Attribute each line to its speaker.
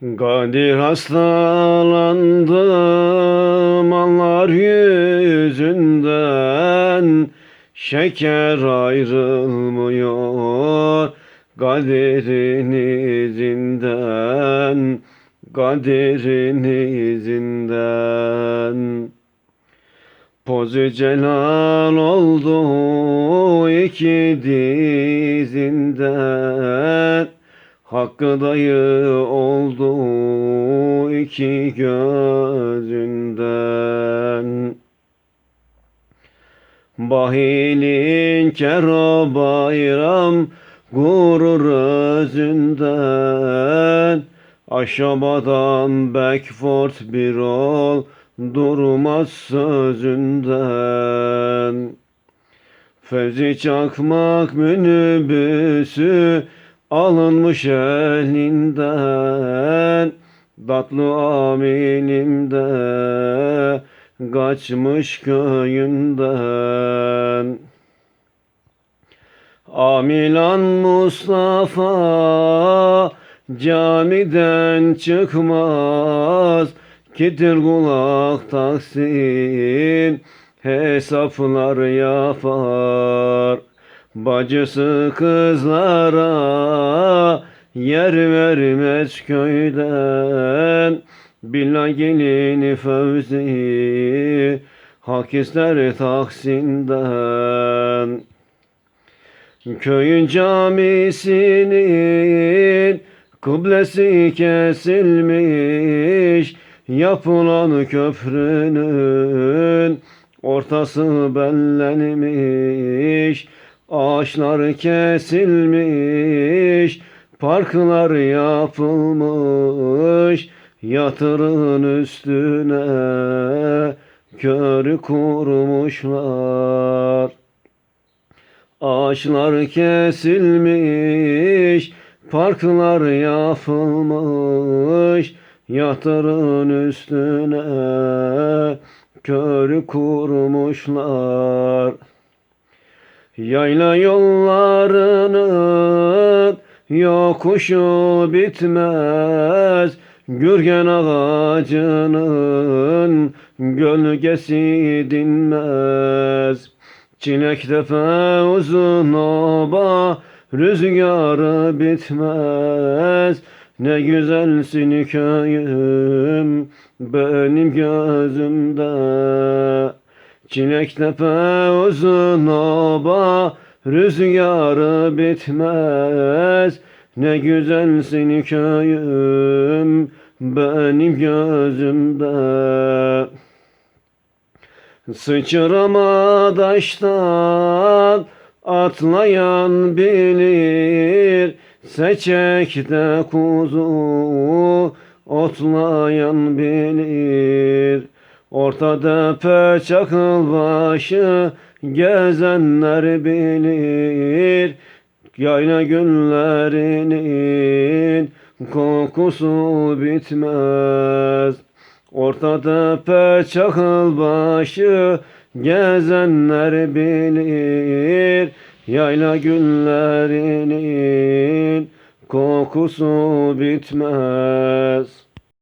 Speaker 1: Kadir hastalandım Allah yüzünden. Şeker ayrılmıyor Kadir'in izinden. Kadir'in izinden. Pozu celal oldu iki dizinden. Hakkı dayı oldu iki gözünden. Bahilin kero bayram gurur özünden. Aşabadan Beckford bir ol durmaz sözünden. Fevzi Çakmak minibüsü alınmış elinden Tatlı amilimde kaçmış köyünden. Amilan Mustafa camiden çıkmaz. Kitir kulak taksin hesaplar yapar. Bacısı kızlara yer vermez köyden Billah gelini Fevzi hak ister Taksim'den Köyün camisinin kıblesi kesilmiş Yapılan köprünün ortası bellenmiş Ağaçlar kesilmiş Parklar yapılmış Yatırın üstüne Körü kurmuşlar. Ağaçlar kesilmiş, parklar yapılmış, yatırın üstüne körü kurmuşlar. Yayla yollarının yokuşu bitmez, Gürgen ağacının gölgesi dinmez. Çilek tepe uzun oba rüzgarı bitmez. Ne güzelsin köyüm benim gözümde. Çilek tepe uzun oba rüzgarı bitmez Ne güzelsin köyüm benim gözümde. Sıçrama daştan atlayan bilir Seçekte kuzu otlayan bilir. Ortada peçakıl başı gezenler bilir Yayla günlerinin kokusu bitmez. Ortada peçakıl başı gezenler bilir. Yayla günlerinin kokusu bitmez